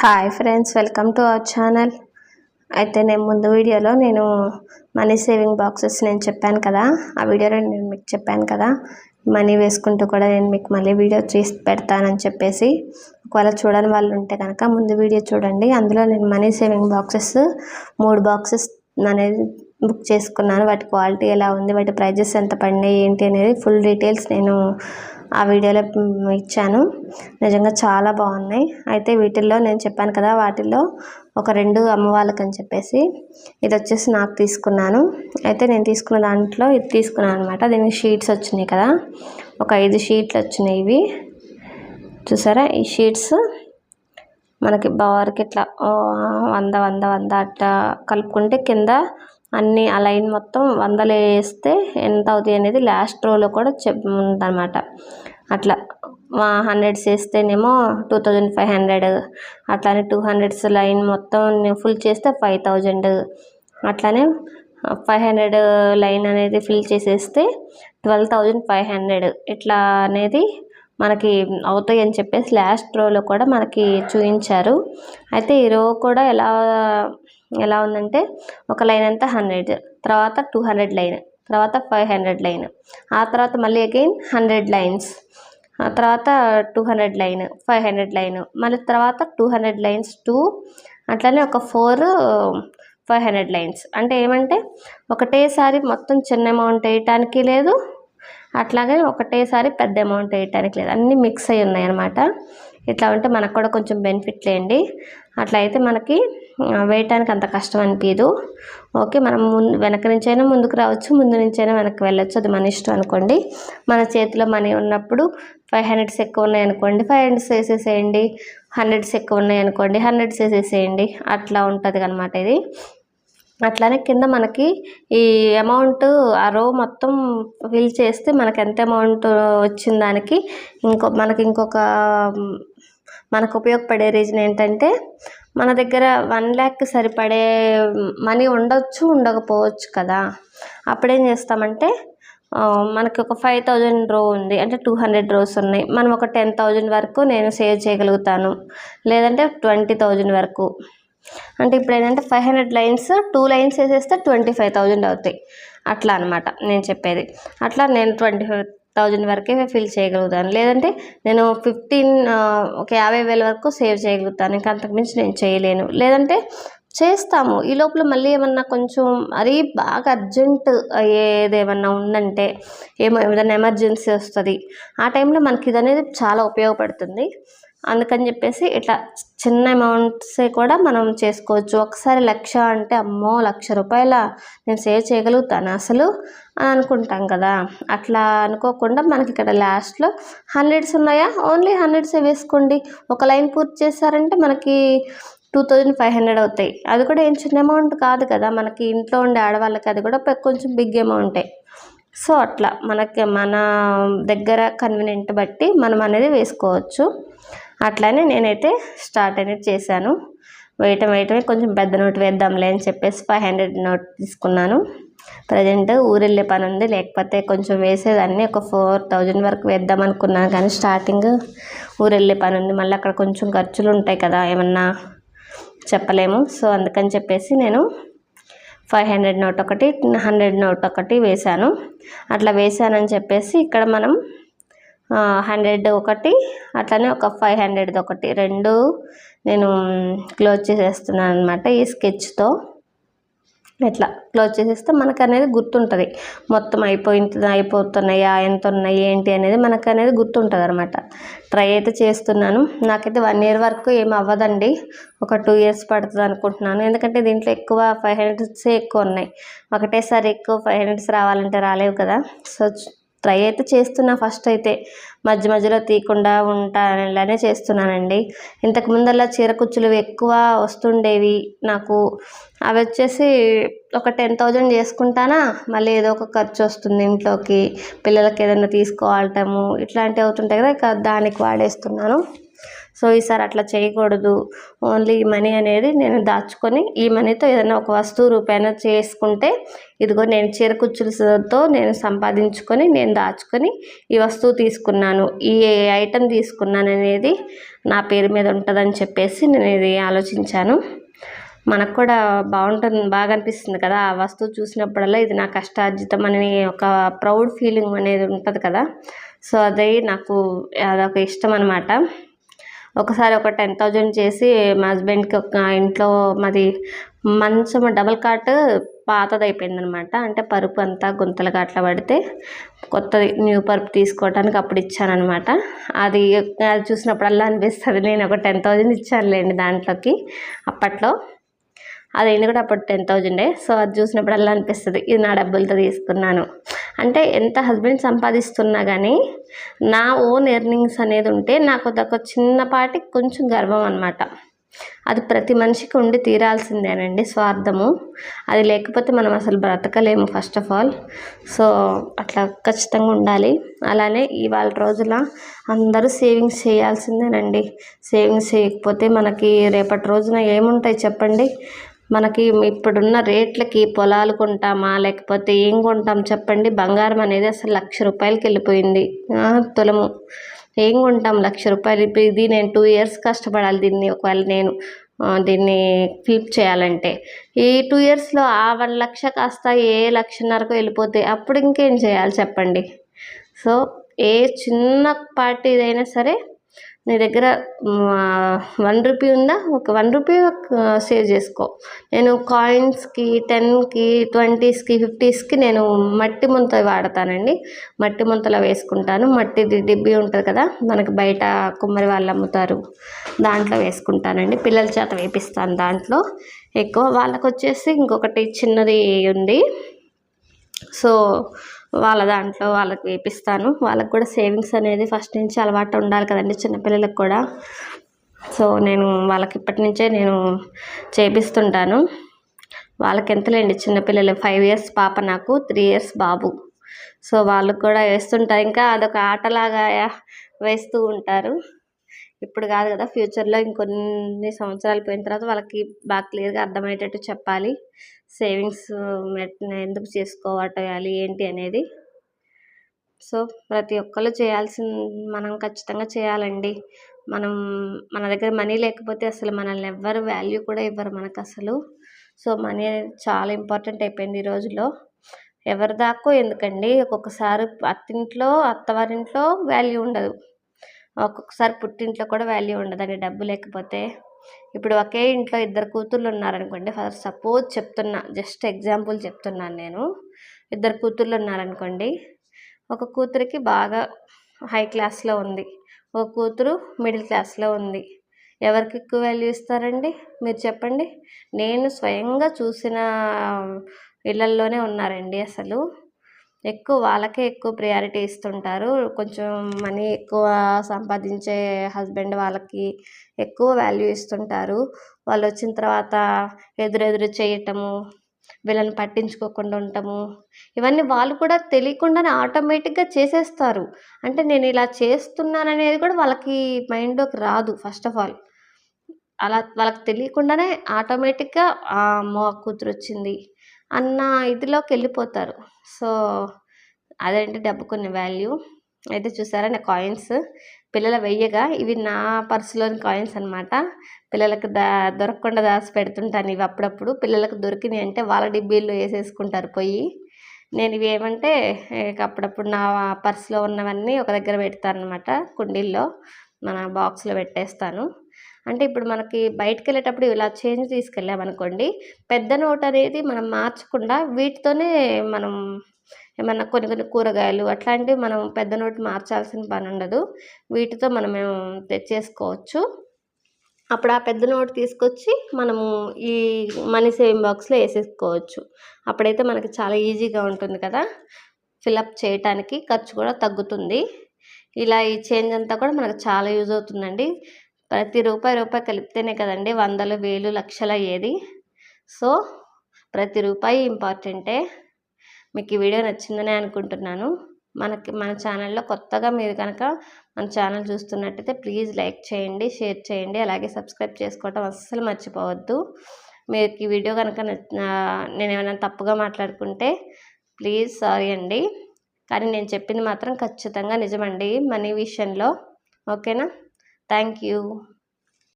Hi friends welcome to our channel అయితే నేను ముందు వీడియోలో నేను మనీ సేవింగ్ బాక్సెస్ నేను చెప్పాను కదా. ఆ వీడియోలో నేను మీకు చెప్పాను కదా. మనీ వేసుకుంటూ కూడా నేను మీకు మళ్ళీ వీడియో తీసి పెడతానని చెప్పేసి. ఒకవేళ చూడని వాళ్ళు ఉంటే కనుక ముందు వీడియో చూడండి. అందులో నేను మనీ సేవింగ్ బాక్సెస్ మూడు బాక్సెస్ అనేది బుక్ చేసుకున్నాను. వాటి క్వాలిటీ ఎలా ఉంది? వాటి ప్రైజెస్ ఎంత పడినాయి? ఏంటి అనేది ఫుల్ డీటెయిల్స్ నేను ఆ వీడియోలో ఇచ్చాను. నిజంగా చాలా బాగున్నాయి. అయితే వీటిల్లో నేను చెప్పాను కదా వాటిల్లో ఒక రెండు అమ్మవాళ్ళకి అని చెప్పేసి. ఇది వచ్చేసి నాకు తీసుకున్నాను. అయితే నేను తీసుకున్న దాంట్లో ఇది తీసుకున్నాను అనమాట దీనికి షీట్స్ వచ్చినాయి కదా. ఒక ఐదు షీట్లు వచ్చినాయి ఇవి. చూసారా? ఈ షీట్స్ మనకి బార్కి ఇట్లా వంద వంద వంద అట్లా కలుపుకుంటే కింద అన్నీ ఆ లైన్ మొత్తం వందలు వేస్తే ఎంత అవుతాయి అనేది లాస్ట్ రోలో కూడా చెప్ ఉందన్నమాట. అట్లా హండ్రెడ్స్ వేస్తేనేమో టూ థౌజండ్ ఫైవ్ హండ్రెడ్ అట్లానే టూ హండ్రెడ్స్ లైన్ మొత్తం ఫుల్ చేస్తే ఫైవ్ థౌజండ్ అట్లానే ఫైవ్ హండ్రెడ్ లైన్ అనేది ఫిల్ చేసేస్తే ట్వెల్వ్ థౌజండ్ ఫైవ్ హండ్రెడ్ ఇట్లా అనేది మనకి అవుతాయి అని చెప్పేసి లాస్ట్ రోలో కూడా మనకి చూపించారు. అయితే ఈ రో కూడా ఎలా ఎలా ఉందంటే ఒక లైన్ అంతా హండ్రెడ్ తర్వాత టూ హండ్రెడ్ లైన్ తర్వాత ఫైవ్ హండ్రెడ్ లైన్ ఆ తర్వాత మళ్ళీ అగైన్ హండ్రెడ్ లైన్స్ ఆ తర్వాత two hundred line five hundred line మళ్ళీ తర్వాత టూ హండ్రెడ్ లైన్స్ టూ అట్లనే ఒక ఫోర్ ఫైవ్ హండ్రెడ్ లైన్స్ అంటే ఏమంటే ఒకటేసారి మొత్తం చిన్న అమౌంట్ వేయటానికి లేదు అట్లాగే ఒకటేసారి పెద్ద అమౌంట్ వేయటానికి లేదు. అన్నీ మిక్స్ అయి ఉన్నాయి అనమాట ఇట్లా ఉంటే మనకు కూడా కొంచెం బెనిఫిట్ లేండి. అట్లా అయితే మనకి వేయటానికి అంత కష్టం అనిపించదు ఓకే మనం ముందు వెనక నుంచైనా ముందుకు రావచ్చు ముందు నుంచైనా వెనక్కి వెళ్ళొచ్చు. అది మన ఇష్టం అనుకోండి. మన చేతిలో మనీ ఉన్నప్పుడు ఫైవ్ హండ్రెడ్స్ ఎక్కువ ఉన్నాయనుకోండి ఫైవ్ హండ్రెడ్స్ వేసేసేయండి. హండ్రెడ్స్ ఎక్కువ ఉన్నాయనుకోండి హండ్రెడ్స్ వేసేసేయండి. అట్లా ఉంటుంది అనమాట ఇది. అట్లానే కింద మనకి ఈ అమౌంట్ ఆ రో మొత్తం ఫిల్ చేస్తే మనకి ఎంత అమౌంట్ వచ్చిన దానికి ఇంకో మనకి ఇంకొక మనకు ఉపయోగపడే రీజన్ ఏంటంటే మన దగ్గర వన్ ల్యాక్ సరిపడే మనీ ఉండొచ్చు ఉండకపోవచ్చు కదా. అప్పుడేం చేస్తామంటే మనకి ఒక ఫైవ్ థౌజండ్ రో ఉంది. అంటే టూ హండ్రెడ్ రోస్ ఉన్నాయి. మనం ఒక టెన్ థౌజండ్ వరకు నేను సేవ్ చేయగలుగుతాను. లేదంటే ట్వంటీ థౌజండ్ వరకు. అంటే ఇప్పుడు ఏంటంటే five hundred lines two lines వేసేస్తే ట్వంటీ ఫైవ్ థౌజండ్ అవుతాయి. అట్లా అనమాట నేను చెప్పేది. అట్లా నేను ట్వంటీ ఫైవ్ థౌజండ్ వరకే ఫిల్ చేయగలుగుతాను. లేదంటే నేను ఫిఫ్టీన్ ఒక యాభై వేల వరకు సేవ్ చేయగలుగుతాను. ఇంకా అంతకుమించి నేను చేయలేను. లేదంటే చేస్తాము. ఈ లోపల మళ్ళీ ఏమన్నా కొంచెం మరీ బాగా అర్జెంట్ అయ్యేది ఏమన్నా ఉందంటే ఏమో ఏదైనా ఎమర్జెన్సీ వస్తుంది. ఆ టైంలో మనకి ఇది అనేది చాలా ఉపయోగపడుతుంది. అందుకని చెప్పేసి ఇట్లా చిన్న అమౌంట్సే కూడా మనం చేసుకోవచ్చు. ఒకసారి లక్ష అంటే అమ్మో లక్ష రూపాయల నేను సేవ్ చేయగలుగుతాను అసలు? అని అనుకుంటాం కదా. అట్లా అనుకోకుండా మనకి ఇక్కడ లాస్ట్లో హండ్రెడ్స్ ఉన్నాయా? ఓన్లీ హండ్రెడ్సే వేసుకోండి. ఒక లైన్ పూర్తి చేశారంటే మనకి టూ థౌజండ్ ఫైవ్ హండ్రెడ్ అవుతాయి. అది కూడా ఏం చిన్న అమౌంట్ కాదు కదా. మనకి ఇంట్లో ఉండే ఆడవాళ్ళకి అది కూడా కొంచెం బిగ్ అమౌంటే. సో అట్లా మనకి మన దగ్గర కన్వీనియంట్ బట్టి మనం అనేది వేసుకోవచ్చు. అట్లానే నేనైతే స్టార్ట్ అనేది చేశాను. వేయటం వేయటమే కొంచెం పెద్ద నోట్ వేద్దాంలే అని చెప్పేసి ఫైవ్ హండ్రెడ్ నోట్ తీసుకున్నాను. ప్రజెంట్ ఊరెళ్ళే పని ఉంది లేకపోతే కొంచెం వేసేదాన్ని. ఒక ఫోర్ థౌజండ్ వరకు వేద్దాం అనుకున్నాను కానీ స్టార్టింగ్ ఊరెళ్ళే పని ఉంది మళ్ళీ అక్కడ కొంచెం ఖర్చులు ఉంటాయి కదా ఏమన్నా చెప్పలేము. సో అందుకని చెప్పేసి నేను ఫైవ్ హండ్రెడ్ నోట్ ఒకటి హండ్రెడ్ నోట్ ఒకటి వేశాను. అట్లా వేశానని చెప్పేసి ఇక్కడ మనం హండ్రెడ్ ఒకటి అట్లనే ఒక ఫైవ్ హండ్రెడ్ది ఒకటి రెండు నేను క్లోజ్ చేసేస్తున్నాను అనమాట ఈ స్కెచ్తో. ఇట్లా క్లోజ్ చేసేస్తే మనకు అనేది గుర్తుంటుంది. మొత్తం అయిపోయింది అయిపోతున్నాయా ఎంత ఉన్నాయి ఏంటి అనేది మనకు అనేది గుర్తుంటుంది అనమాట ట్రై అయితే చేస్తున్నాను. నాకైతే వన్ ఇయర్ వరకు ఏం అవ్వదండి. ఒక టూ ఇయర్స్ పడుతుంది అనుకుంటున్నాను. ఎందుకంటే దీంట్లో ఎక్కువ ఫైవ్ హండ్రెడ్సే ఎక్కువ ఉన్నాయి. ఒకటేసారి ఎక్కువ ఫైవ్ హండ్రెడ్స్ రావాలంటే రాలేవు కదా. సో ట్రై అయితే చేస్తున్నా ఫస్ట్ అయితే. మధ్య మధ్యలో తీయకుండా ఉంటాననే చేస్తున్నానండి. ఇంతకు ముందల్లా చీర కుచ్చులు ఎక్కువ వస్తుండేవి. నాకు అవి వచ్చేసి ఒక టెన్ థౌజండ్ చేసుకుంటానా మళ్ళీ ఏదో ఒక ఖర్చు వస్తుంది ఇంట్లోకి. పిల్లలకి ఏదైనా తీసుకోవటము ఇట్లాంటివి అవుతుంటాయి కదా ఇక దానికి వాడేస్తున్నాను. సో ఈసారి అట్లా చేయకూడదు. ఓన్లీ ఈ మనీ అనేది నేను దాచుకొని ఈ మనీతో ఏదైనా ఒక వస్తువు రూపాయన చేసుకుంటే ఇదిగో నేను చీర కుచ్చులతో నేను సంపాదించుకొని నేను దాచుకొని ఈ వస్తువు తీసుకున్నాను. ఈ ఐటెం తీసుకున్నాను అనేది నా పేరు మీద ఉంటుందని చెప్పేసి నేను ఇది ఆలోచించాను. మనకు కూడా బాగుంటుంది బాగా అనిపిస్తుంది కదా ఆ వస్తువు చూసినప్పుడల్లా ఇది నా కష్టార్జితం అని ఒక ప్రౌడ్ ఫీలింగ్ అనేది ఉంటుంది కదా. సో అది నాకు అదొక ఇష్టం అనమాట ఒకసారి ఒక టెన్ థౌజండ్ చేసి మా హస్బెండ్కి ఒక ఇంట్లో మాది మంచం డబల్ కాట్ పాతది అయిపోయింది అనమాట అంటే పరుపు అంతా గుంతలుగా అట్లా పడితే కొత్తది న్యూ పరుపు తీసుకోవడానికి అప్పుడు ఇచ్చానమాట అది అది చూసినప్పుడల్లా అనిపిస్తుంది నేను ఒక టెన్ థౌజండ్ ఇచ్చానులేండి దాంట్లోకి అప్పట్లో. అది ఏంది కూడా అప్పుడు టెన్ థౌజండే. సో అది చూసినప్పుడల్లా అనిపిస్తుంది ఇది నా డబ్బులతో తీసుకున్నాను. అంటే ఎంత హస్బెండ్ సంపాదిస్తున్నా కానీ నా ఓన్ ఎర్నింగ్స్ అనేది ఉంటే నాకు ఒక చిన్నపాటి కొంచెం గర్వం అనమాట అది ప్రతి మనిషికి ఉండి తీరాల్సిందేనండి స్వార్థము. అది లేకపోతే మనం అసలు బ్రతకలేము ఫస్ట్ ఆఫ్ ఆల్ సో అట్లా ఖచ్చితంగా ఉండాలి. అలానే ఇవాళ రోజుల అందరూ సేవింగ్స్ చేయాల్సిందేనండి. సేవింగ్స్ చేయకపోతే మనకి రేపటి రోజున ఏముంటాయి చెప్పండి? మనకి ఇప్పుడున్న రేట్లకి పొలాలు కొంటామా లేకపోతే ఏం కొంటాం చెప్పండి. బంగారం అనేది అసలు లక్ష రూపాయలకి వెళ్ళిపోయింది. తులము. ఏం కొంటాం? లక్ష రూపాయలు. ఇది నేను టూ ఇయర్స్ కష్టపడాలి దీన్ని. ఒకవేళ నేను దీన్ని ఫ్లిప్ చేయాలంటే. ఈ టూ ఇయర్స్లో ఆ వన్ లక్ష కాస్త ఏ లక్షన్నరకు వెళ్ళిపోతే అప్పుడు ఇంకేం చేయాలి చెప్పండి? సో ఏ చిన్న పార్టీ సరే నీ దగ్గర వన్ రూపీ ఉందా? ఒక వన్ రూపీ సేవ్ చేసుకో. నేను కాయిన్స్కి టెన్కి ట్వంటీస్కి ఫిఫ్టీస్కి నేను మట్టి ముంత వాడతానండి. మట్టి ముంతలో వేసుకుంటాను. మట్టి డిబ్బి ఉంటుంది కదా మనకి బయట కుమ్మరి వాళ్ళు అమ్ముతారు. దాంట్లో వేసుకుంటానండి. పిల్లల చేత వేపిస్తాను దాంట్లో. ఎక్కువ వాళ్ళకు వచ్చేసి ఇంకొకటి చిన్నది ఉంది. సో వాళ్ళ దాంట్లో వాళ్ళకి వేపిస్తాను. వాళ్ళకి కూడా సేవింగ్స్ అనేది ఫస్ట్ నుంచి అలవాటు ఉండాలి కదండి చిన్నపిల్లలకు కూడా. సో నేను వాళ్ళకి ఇప్పటి నుంచే నేను చేపిస్తుంటాను. వాళ్ళకి ఎంతలేండి చిన్నపిల్లలు? ఫైవ్ ఇయర్స్ పాప నాకు త్రీ ఇయర్స్ బాబు. సో వాళ్ళకు కూడా వేస్తుంటారు. ఇంకా అదొక ఆటలాగా వేస్తూ ఉంటారు. ఇప్పుడు కాదు కదా ఫ్యూచర్లో ఇంకొన్ని సంవత్సరాలు పోయిన తర్వాత వాళ్ళకి బాగా క్లియర్గా అర్థమయ్యేటట్టు చెప్పాలి. సేవింగ్స్ ఎందుకు చేసుకోవటాలి ఏంటి అనేది. సో ప్రతి ఒక్కరు చేయాల్సిన మనం ఖచ్చితంగా చేయాలండి. మనం మన దగ్గర మనీ లేకపోతే అసలు మనల్ని ఎవ్వరు వాల్యూ కూడా ఇవ్వరు మనకు అసలు సో మనీ అనేది చాలా ఇంపార్టెంట్ అయిపోయింది ఈ రోజుల్లో. ఎవరి దాకో ఎందుకండి? ఒక్కొక్కసారి అత్తింట్లో అత్తవారింట్లో వాల్యూ ఉండదు. ఒక్కొక్కసారి పుట్టింట్లో కూడా వాల్యూ ఉండదండి డబ్బు లేకపోతే. ఇప్పుడు ఒకే ఇంట్లో ఇద్దరు కూతుర్లు ఉన్నారనుకోండి ఫర్ సపోజ్ చెప్తున్నా జస్ట్ ఎగ్జాంపుల్ చెప్తున్నాను నేను. ఇద్దరు కూతుర్లు ఉన్నారనుకోండి ఒక కూతురికి బాగా హై క్లాస్లో ఉంది ఒక కూతురు మిడిల్ క్లాస్లో ఉంది. ఎవరికి ఎక్కువ వాల్యూ ఇస్తారండి? మీరు చెప్పండి. నేను స్వయంగా చూసిన ఇళ్ళల్లోనే ఉన్నారండి అసలు. ఎక్కువ వాళ్ళకే ఎక్కువ ప్రయారిటీ ఇస్తుంటారు. కొంచెం మనీ ఎక్కువ సంపాదించే హస్బెండ్ వాళ్ళకి ఎక్కువ వాల్యూ ఇస్తుంటారు. వాళ్ళు వచ్చిన తర్వాత ఎదురెదురు చేయటము వీళ్ళని పట్టించుకోకుండా ఉండటము ఇవన్నీ వాళ్ళు కూడా తెలియకుండానే ఆటోమేటిక్గా చేసేస్తారు. అంటే నేను ఇలా చేస్తున్నాను అనేది కూడా వాళ్ళకి మైండ్లోకి రాదు ఫస్ట్ ఆఫ్ ఆల్ అలా వాళ్ళకి తెలియకుండానే ఆటోమేటిక్గా మా కూతురు వచ్చింది అన్న ఇదిలోకి వెళ్ళిపోతారు సో అదేంటి డబ్బు కొన్ని వాల్యూ? అయితే చూసారా నా కాయిన్స్? పిల్లల వెయ్యగా. ఇవి నా పర్సులోని కాయిన్స్ అనమాట పిల్లలకు దా దొరకకుండా దాచి పెడుతుంటాను ఇవి అప్పుడప్పుడు. పిల్లలకు దొరికినాయి అంటే వాళ్ళ డిబ్బీల్లో వేసేసుకుంటారు పోయి. నేను ఇవి ఏమంటే అప్పుడప్పుడు నా పర్సులో ఉన్నవన్నీ ఒక దగ్గర పెడతాను అనమాట కుండీల్లో. మన బాక్స్లో పెట్టేస్తాను. అంటే ఇప్పుడు మనకి బయటకు వెళ్ళేటప్పుడు ఇలా చేంజ్ తీసుకెళ్ళామనుకోండి పెద్ద నోట్ అనేది మనం మార్చకుండా వీటితోనే మనం ఏమన్నా కొన్ని కొన్ని కూరగాయలు అట్లాంటివి మనం పెద్ద నోటు మార్చాల్సిన పని ఉండదు వీటితో మనం తెచ్చేసుకోవచ్చు. అప్పుడు ఆ పెద్ద నోటు తీసుకొచ్చి మనము ఈ మనీ సేవింగ్ బాక్స్లో వేసేసుకోవచ్చు. అప్పుడైతే మనకి చాలా ఈజీగా ఉంటుంది కదా ఫిలప్ చేయటానికి ఖర్చు కూడా తగ్గుతుంది. ఇలా ఈ చేంజ్ అంతా కూడా మనకు చాలా యూజ్ అవుతుందండి. ప్రతి రూపాయి రూపాయి కలిపితేనే కదండి వందలు వేలు లక్షలు అయ్యేది సో ప్రతి రూపాయి ఇంపార్టెంటే. మీకు ఈ వీడియో నచ్చిందనే అనుకుంటున్నాను. మనకి మన ఛానల్లో కొత్తగా మీరు కనుక మన ఛానల్ చూస్తున్నట్టయితే ప్లీజ్ లైక్ చేయండి షేర్ చేయండి అలాగే సబ్స్క్రైబ్ చేసుకోవటం అస్సలు మర్చిపోవద్దు. మీకు ఈ వీడియో కనుక నేను ఏమైనా తప్పుగా మాట్లాడుకుంటే ప్లీజ్ సారీ అండి. కానీ నేను చెప్పింది మాత్రం ఖచ్చితంగా నిజమండి. మనీ విషయంలో. ఓకేనా? Thank you.